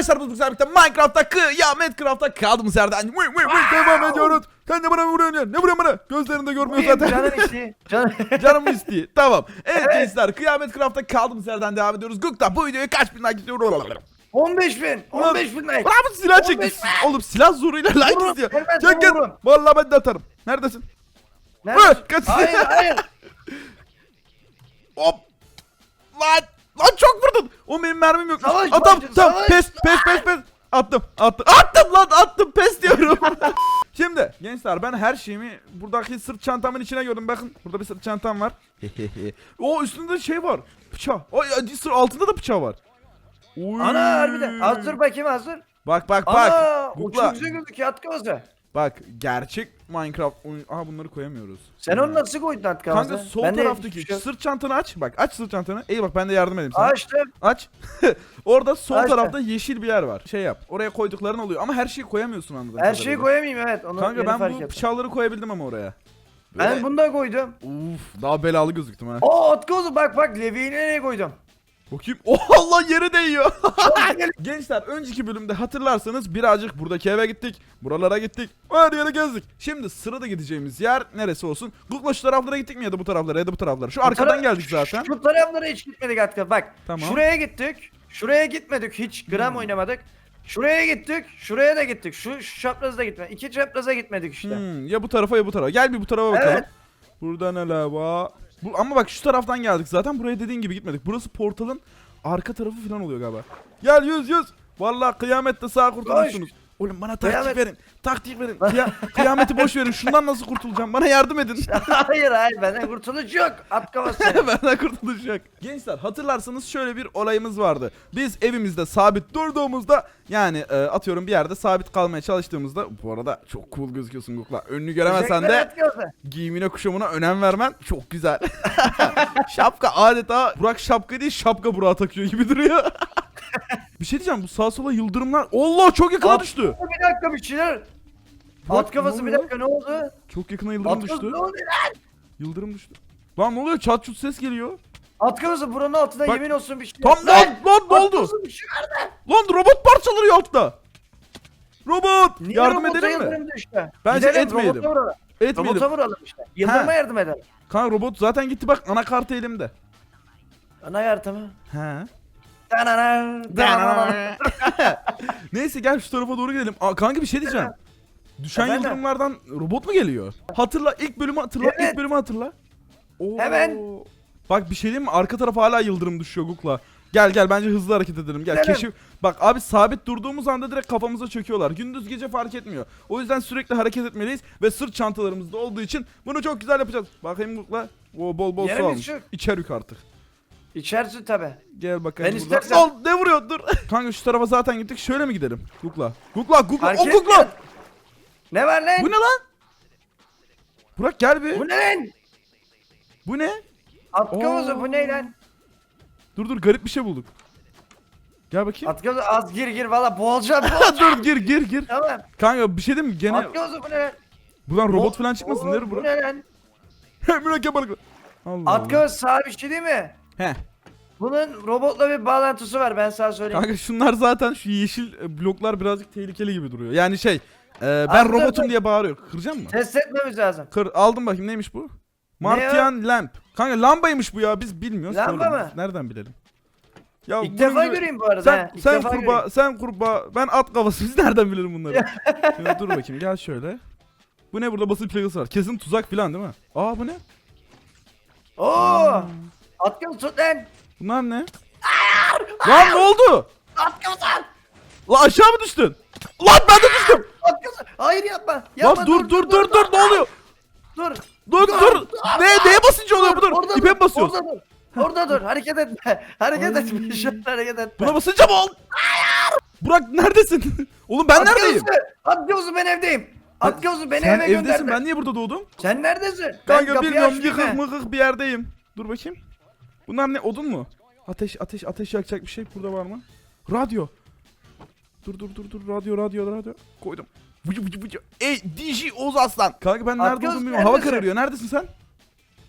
Arkadaşlar bu birlikte Minecraft'ta kıyamet craft'ta kaldığımız yerden Vıy, vıy, vıy, devam ediyoruz. Sen de bana vuruyorsun ya. Ne vuruyorsun bana? Gözlerini de görmüyor zaten. Canım işi. Canım. Canım istiyor. Tamam. Evet, gençler kıyamet craft'ta kaldığımız yerden devam ediyoruz. Gukta bu videoya kaç bin like istiyor? 15 bin. 15 bin like. Bravo silah çekti. 15 Oğlum silah zoruyla like istiyor. Çek git. Vallahi ben de atarım. Neredesin? Nerede? Hı, kaç- Hayır hayır. Hop. Lan. Lan çok vurdun. O benim mermim yok. Savaş, Atam. savaş, Tamam. savaş. Pes pes pes pes. Attım. Attım. Attım lan attım. Pes diyorum. Şimdi gençler ben her şeyimi buradaki sırt çantamın içine gördüm. Bakın burada bir sırt çantam var. o üstünde şey var. Bıçağı. O ya, sırt altında da bıçağı var. Oy. Ana harbiden. Az dur bakayım az dur. Bak bak bak. Ana o Google'a. çok güzel gözüküyor at kafası. Bak gerçek Minecraft oyun. Aha bunları koyamıyoruz. Sen onu nasıl koydun kafası? Kanka sol Ben de taraftaki hiçbir şey- sırt çantanı aç. Bak aç sırt çantanı. İyi bak ben de yardım edeyim sana. Açtım. Aç. Orada sol Açtım. tarafta yeşil bir yer var. Şey yap. Oraya koydukların oluyor ama her şeyi koyamıyorsun anladığım Her şeyi koyamayayım evet. Onu Kanka yeni ben fark bu ettim. bıçakları koyabildim ama oraya. Ben bunu da koydum. Uf daha belalı gözüktüm ha. Oo at kafası bak bak Levi'yi nereye koydum? Bakayım. Oh Allah yere değiyor. Gençler önceki bölümde hatırlarsanız birazcık buradaki eve gittik. Buralara gittik. Her yere gezdik. Şimdi sırada gideceğimiz yer neresi olsun? Google'la şu taraflara gittik mi ya da bu taraflara ya da bu taraflara. Şu arkadan geldik zaten. Şu taraflara hiç gitmedik at kafası. Bak Tamam. şuraya gittik. Şuraya gitmedik hiç gram oynamadık. Şuraya gittik. Şuraya da gittik. Şu, şu çapraza da gitmedik. İki çapraza gitmedik işte. Hmm, ya bu tarafa ya bu tarafa. Gel bir bu tarafa bakalım. Evet. Burada neler var? Bu, ama bak şu taraftan geldik zaten. Buraya dediğin gibi gitmedik. Burası portalın arka tarafı falan oluyor galiba. Gel yüz yüz. Vallahi kıyamette sağ kurtulursunuz. Oğlum bana taktik Kıyamet- verin. Taktik verin. Kıya- kıyameti boş verin. Şundan nasıl kurtulacağım? Bana yardım edin. hayır hayır benden kurtuluş yok. At kafası. senin. Benden kurtuluş yok. Gençler hatırlarsanız şöyle bir olayımız vardı. Biz evimizde sabit durduğumuzda yani e, atıyorum bir yerde sabit kalmaya çalıştığımızda bu arada çok cool gözüküyorsun Gukla. Önünü göremesen de giyimine kuşamına önem vermen çok güzel. şapka adeta Burak şapka değil şapka Burak'a takıyor gibi duruyor. Bir şey diyeceğim bu sağa sola yıldırımlar. Allah çok yakına At- düştü. Bir dakika bir şeyler. At kafası ne bir oluyor? dakika ne oldu? Çok yakına yıldırım At kafası düştü. ne oldu? Yıldırım düştü. Lan ne oluyor? Çat çut ses geliyor. At kafası buranın altında Bak- yemin olsun bir şey. Tam lan lan ne At oldu? kafası bir şey var. Lan robot parçaları altta. Robot. Niye yardım robota edelim mi? yıldırım düştü? Bence etmeyelim. Robota vuralım. Etmeyelim. Robota vuralım işte. Yıldırıma yardım edelim. Kanka robot zaten gitti bak anakartı elimde. Ana yardımı. He. Neyse gel şu tarafa doğru gidelim. Aa, kanka bir şey diyeceğim. Düşen Efendim? yıldırımlardan robot mu geliyor? Hatırla ilk bölümü hatırla. Evet. ilk bölümü hatırla. Oo. Hemen. Bak bir şey diyeyim mi? Arka tarafa hala yıldırım düşüyor Gukla. Gel gel bence hızlı hareket edelim. Gel Gidelim. keşif. Bak abi sabit durduğumuz anda direkt kafamıza çöküyorlar. Gündüz gece fark etmiyor. O yüzden sürekli hareket etmeliyiz ve sırt çantalarımızda olduğu için bunu çok güzel yapacağız. Bakayım Gukla. O bol bol su Yerimiz almış. yok. İçerik artık. İçerisi tabi. Gel bakalım Ben buradan. istersen- Al, ne vuruyor dur. Kanka şu tarafa zaten gittik. Şöyle mi gidelim? Gukla. Gukla Gukla. Fark O Gukla. etmiyor. Ne var lan? Bu ne lan? Burak gel bir. Bu ne lan? Bu ne? At Oo. kafası bu ne lan? Dur dur garip bir şey bulduk. Gel bakayım. At kafası az gir gir valla boğulacağım. boğulacağım. dur gir gir gir. tamam. Kanka bir şey diyeyim mi? Gene At kafası bu ne lan? buradan robot falan çıkmasın. oo, Nerede Bu Burak? ne lan? Mürekkep balıklı. Allah Allah. kafası sağ bir şey değil mi? He. Bunun robotla bir bağlantısı var ben sana söyleyeyim. Kanka şunlar zaten şu yeşil e, bloklar birazcık tehlikeli gibi duruyor. Yani şey e, ben Aslında robotum bak- diye bağırıyor. Kıracağım mı? Test etmemiz lazım. Kır aldım bakayım neymiş bu? Martian lamp. Kanka lambaymış bu ya biz bilmiyoruz. Lamba Söyle, mı? Nereden bilelim? Ya İlk bunun defa gibi- göreyim bu arada. Sen. İlk sen defa kurbağa, göreyim. sen kurbağa, ben at kafası. Biz nereden bilelim bunları? Şöyle dur bakayım gel şöyle. Bu ne burada basit plakası var. Kesin tuzak falan değil mi? Aa bu ne? Oo! At kafası tut lan. Bunlar ne? Lan ne oldu? At kafası. Lan aşağı mı düştün? Lan ben de düştüm. At kafası. Hayır yapma. yapma Lan dur dur dur dur ne oluyor? Dur. Dur dur. Ne neye basınca oluyor bu dur? İpe mi basıyorsun? Orada dur. Orada dur. Hareket etme. Hareket etme. Şu an hareket etme. Buna basınca mı ol? Burak neredesin? Oğlum ben At neredeyim? kafası. At kafası ben evdeyim. At kafası beni Sen eve evdesin gönderme. ben niye burada doğdum? Sen neredesin? Ben Kanka kapıyı bilmiyorum açtım yıkık he. mıkık bir yerdeyim. Dur bakayım. Bunlar ne odun mu? Ateş ateş ateş yakacak bir şey burada var mı? Radyo. Dur dur dur dur radyo radyo radyo. Koydum. Vıcı vıcı vıcı. Ey DJ Oğuz Aslan. Kanka ben nerede Atgöz, olduğumu bilmiyorum. Hava neredesin? kararıyor. Neredesin sen?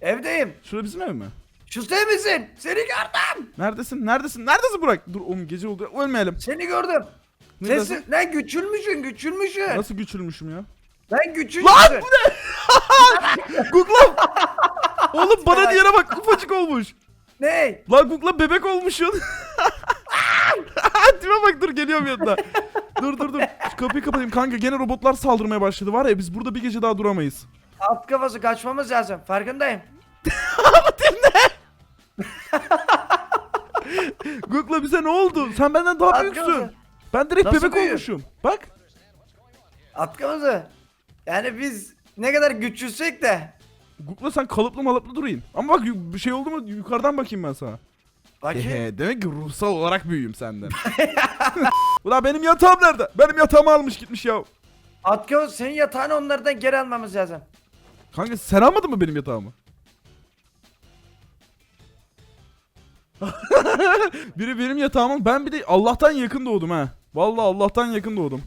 Evdeyim. Şurada bizim ev mi? Şu sen misin? Seni gördüm. Neredesin? Neredesin? Neredesin Burak? Dur oğlum gece oldu. Ölmeyelim. Seni gördüm. Neredesin? Sensin. Lan güçülmüşsün güçülmüşsün. Nasıl güçülmüşüm ya? Lan güçlüsün. Lan bu ne? Google'ım. Oğlum bana diyene bak ufacık olmuş. Ne? Lan Google'ım bebek olmuşsun. Tipe bak dur geliyorum yanına. dur dur dur. Şu kapıyı kapatayım kanka gene robotlar saldırmaya başladı. Var ya biz burada bir gece daha duramayız. Alt kafası kaçmamız lazım. Farkındayım. Google'a bize ne oldu? Sen benden daha At büyüksün. kafası. Ben direkt Nasıl bebek büyüyor? olmuşum. Bak. Alt kafası. Yani biz ne kadar güçlüsek de. Google'a sen kalıplı malıplı durayım. Ama bak bir şey oldu mu yukarıdan bakayım ben sana. Bakayım. Ehe, demek ki ruhsal olarak büyüğüm senden. Ulan benim yatağım nerede? Benim yatağımı almış gitmiş ya. Kafası senin yatağını onlardan geri almamız lazım. Kanka sen almadın mı benim yatağımı? Biri benim yatağımın ben bir de Allah'tan yakın doğdum ha. Vallahi Allah'tan yakın doğdum.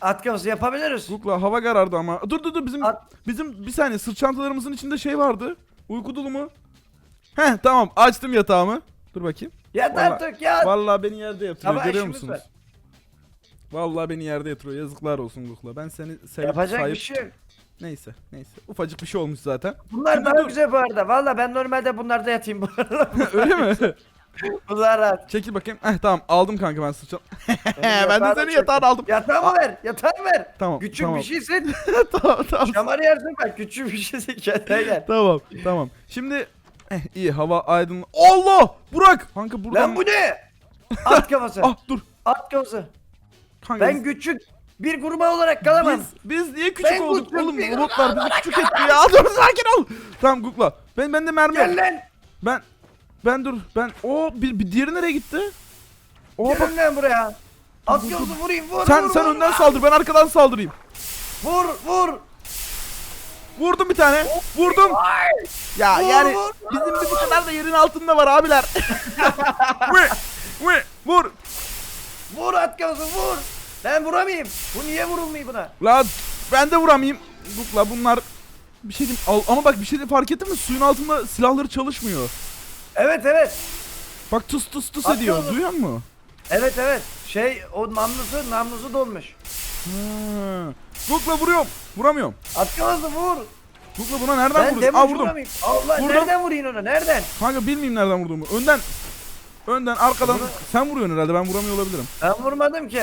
Kafası yapabiliriz. Google'a hava karardı ama. Dur dur dur bizim At- bizim bir saniye sırt çantalarımızın içinde şey vardı. Uyku tulumu. Heh tamam açtım yatağımı. Dur bakayım. Yat Vallahi- artık yat. Vallahi beni yerde yatırıyor Ama görüyor işimiz musunuz? var. Vallahi beni yerde yatırıyor. Yazıklar olsun Google'a. Ben seni sevip Yapacak sahip... bir şey yok. Neyse neyse. Ufacık bir şey olmuş zaten. Bunlar Şimdi daha dur. güzel bu arada. Valla ben normalde bunlarda yatayım bu arada. Öyle mi? Bunlar rahat. Çekil bakayım. Eh tamam aldım kanka ben sırt çant- ben de yatağı da senin çek. yatağını aldım. Yatağımı ver. Yatağımı ver. Tamam, Küçük tamam. bir şeysin. tamam tamam. Şamarı yersin bak. Küçük bir şeysin. Kendine gel. Tamam tamam. Şimdi eh, iyi hava aydın. Allah! Burak! Kanka buradan... Lan bu ne? At kafası. Ah dur. At kafası. Kanka Ben küçük bir kurbağa olarak kalamam. biz, biz niye küçük Ben olduk oğlum? Robotlar bizi küçük etti ya. Dur sakin ol. Tamam Google'a. Ben bende mermi yok. Gel lan. Ben ben dur. Ben o bir, bir diğeri nereye gitti? O bak. Gelin lan buraya. At kafası vurayım vur Sen vur, sen vur, önden saldır. Ben arkadan saldırayım. Vur vur. Vurdum bir tane. Vurdum. Ay. Ya Vur, yani vur, bizim bu kadar da yerin altında var abiler. Vur. Vur. Vur. Vur at vur. Ben vuramayayım. Bu niye vurulmuyor buna? La ben de vuramayayım. Bukla bunlar bir şey diyeyim. Al, ama bak bir şey de fark ettin mi? Suyun altında silahları çalışmıyor. Evet evet. Bak tus tus tus At ediyor. Duyuyor musun? Evet evet. Şey o namlusu namlusu dolmuş. Ha. Bukla vuruyorum. Vuramıyorum. At kafası vur. Bukla buna nereden Ben vurdun? Aa vurdum. vuramayayım. Allah Vurdum. nereden vurayım onu? Nereden? Kanka bilmeyeyim nereden vurduğumu. Önden. Önden arkadan. Sen vuruyorsun herhalde ben vuramıyor olabilirim. Ben vurmadım ki.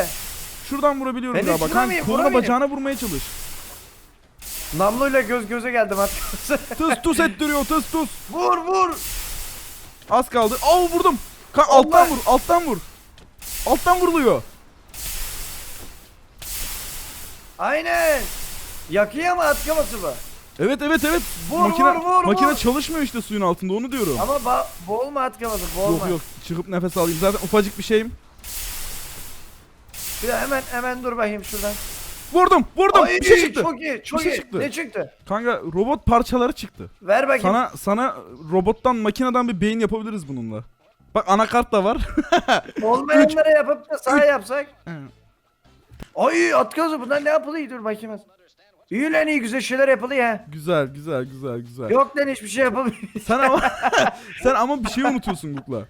Şuradan vurabiliyorum Ben galiba. Kanka koluna bacağına vurmaya çalış. Namluyla göz göze geldim kafası. Tıs tus ettiriyor tıs tus. vur vur. Az kaldı. Aa vurdum. Ka Allah. alttan vur alttan vur. Alttan vuruluyor. Aynen. Yakıyor ama at kafası bu. Evet evet evet. Vur, makine, vur, vur, makine vur. çalışmıyor işte suyun altında onu diyorum. Ama ba- boğulma at kafası boğulma. Yok yok çıkıp nefes alayım. Zaten ufacık bir şeyim. Bir hemen hemen dur bakayım şuradan. Vurdum vurdum. Ay, bir şey çıktı. Çok iyi çok Bir şey iyi. çıktı. Ne çıktı? Kanka robot parçaları çıktı. Ver bakayım. Sana sana robottan makineden bir beyin yapabiliriz bununla. Bak anakart da var. Olmayanlara yapıp da sağ yapsak. Ay at kafası bundan ne yapılıyor dur bakayım. İyi lan iyi güzel şeyler yapılıyor ha. güzel güzel güzel güzel. Yok lan hiçbir şey yapılmıyor. Sen ama sen ama bir şey unutuyorsun Gukla.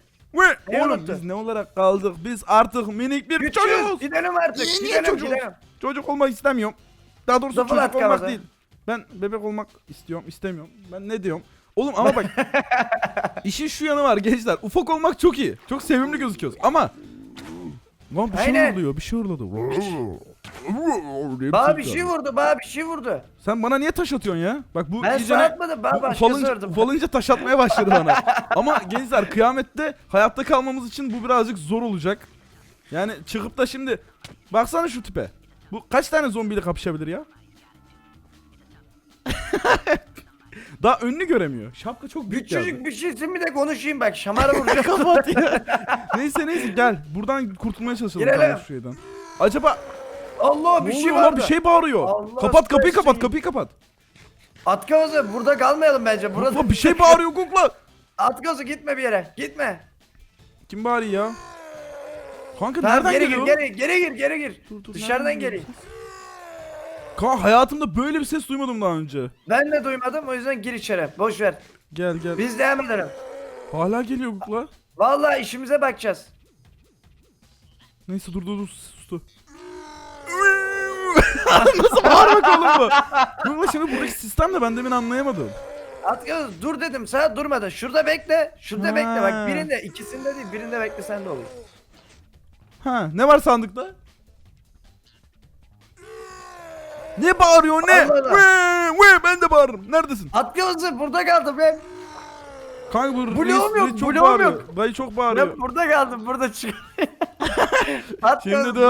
Ne oğlum unuttun? biz ne olarak kaldık? Biz artık minik bir Güçlüyüz. çocuğuz. Gidelim artık. Niye gidelim çocuğuz? gidelim. Çocuk olmak istemiyorum. Daha doğrusu Sıfır çocuk olmak değil. Ben bebek olmak istiyorum, istemiyorum. Ben ne diyorum? Oğlum ama bak. işin şu yanı var gençler. Ufak olmak çok iyi. Çok sevimli gözüküyoruz ama Lan bir şey Aynen. oluyor, bir şey oluyordu. Bana bir şey vurdu bana bir şey vurdu. Sen bana niye taş atıyorsun ya? Bak bu Ben iyicene- sana atmadım bana bu başkası ufalınca, vurdu. ufalınca taş atmaya başladı bana. Ama gençler kıyamette hayatta kalmamız için bu birazcık zor olacak. Yani çıkıp da şimdi baksana şu tipe. Bu kaç tane zombiyle kapışabilir ya? Daha önünü göremiyor. Şapka çok büyük geldi. Küçücük bir şeysin bir de konuşayım bak şamara vuracağım. Kapat ya. neyse neyse gel. Buradan kurtulmaya çalışalım Girelim. Acaba Allah ne bir şey oluyor var lan bir şey bağırıyor. Allah kapat kapıyı aşkına. kapat kapıyı kapat. At kafası burada kalmayalım bence. Burada Burada bir şey bağırıyor Google. At kafası gitme bir yere. Gitme. Kim bağırıyor ya? Kanka Tamam nereden geri geliyor? gir geri geri gir geri gir. Dur, dur, Dışarıdan nereden geri. geliyor? Kanka hayatımda böyle bir ses duymadım daha önce. Ben de duymadım o yüzden gir içeri. Boş ver. Gel gel. Biz devam edelim. Hala geliyor Google'a. Vallahi işimize bakacağız. Neyse dur dur dur sustu. Nasıl bağırmak oğlum bu? Google'a şimdi buradaki sistem de ben demin anlayamadım. At göz dur dedim sana durmadın. Şurada bekle. Şurada Ha. bekle bak birinde ikisinde değil birinde bekle sen de olur. Ha ne var sandıkta? Ne bağırıyor ne? Allah Allah. Ve, ve, ben de bağırırım. Neredesin? At gözü burada kaldım ben. Kanka bu Bloğum reis- yok, reis çok bloğum bağırıyor. yok. Dayı çok bağırıyor. Ben burada kaldım burada çık. Şimdi dur.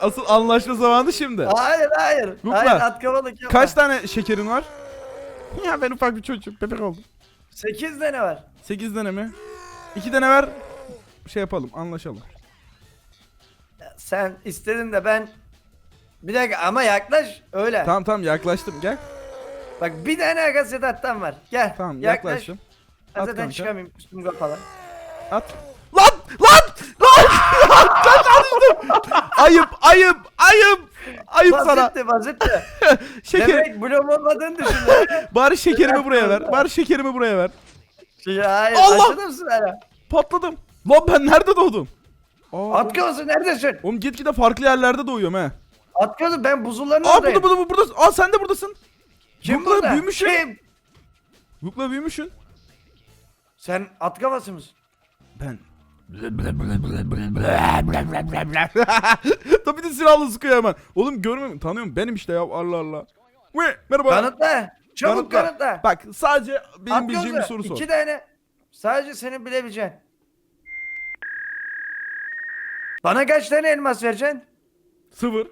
Asıl anlaşma zamanı şimdi. Hayır hayır. Gukla. Hayır at kavalık yapma. Kaç tane şekerin var? Ya ben ufak bir çocuğum. Bebek oldum. 8 tane var. 8 tane mi? 2 tane ver. Şey yapalım anlaşalım. Sen istedin de ben bir dakika ama yaklaş öyle. Tamam tamam yaklaştım gel. Bak bir tane gazetattan var. Gel. Tamam yaklaş. yaklaştım. At Zaten kanka. çıkamayayım üstüm kapalı. At. Lan! Lan! Lan! Kaç düştüm? Ayıp, ayıp, ayıp. Ayıp sana. Bazitti bazitti. Şeker. Demek bloğum olmadığını düşündüm. Bari şekerimi buraya ver. Bari şekerimi buraya ver. Şey, hayır Allah! aşıdı mısın hala? Patladım. Lan ben nerede doğdum? Aa, At gözü neredesin? Oğlum gitgide farklı yerlerde doğuyorum he. At gözü ben buzulların Aa oradayım. burada burada buradasın. Aa sen de buradasın. Kim Google'a burada? büyümüşsün. Kim? Google'a büyümüşsün. Sen at kafası mısın? Ben. Tabii de silahlı sıkıyor hemen. Oğlum görmüyor Tanıyorum benim işte ya Allah Allah. Ve merhaba. Kanıtla. Çabuk Kanıtla. Bak sadece benim At bileceğim bir gözü, soru sor. İki tane. Sadece senin bilebileceğin. Bana kaç tane elmas vereceksin? Sıfır.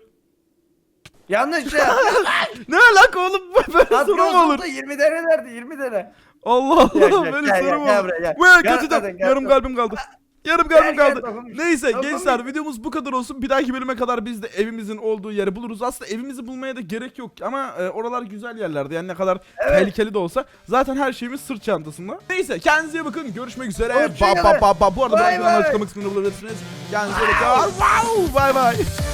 Yanlış ya. Ne alaka oğlum böyle soru mu olur? oldu 20 tane verdi 20 tane. Allah Gel, Allah gel, böyle gel, soru gel, mu gel olur? gel. Ve Gel gel yarım zaten. kalbim kaldı. Yarım kalbim kaldı. Neyse gençler videomuz bu kadar olsun. Bir dahaki bölüme kadar biz de evimizin olduğu yeri buluruz. Aslında evimizi bulmaya da gerek yok ama e, oralar güzel yerlerde. Yani ne kadar tehlikeli de olsa zaten her şeyimiz sırt çantasında. Neyse kendinize iyi bakın. Görüşmek üzere. Ba, ba, ba, ba. Bu arada ben açıklama kısmında bulabilirsiniz. Kendinize iyi bakın. Wow, bye bye.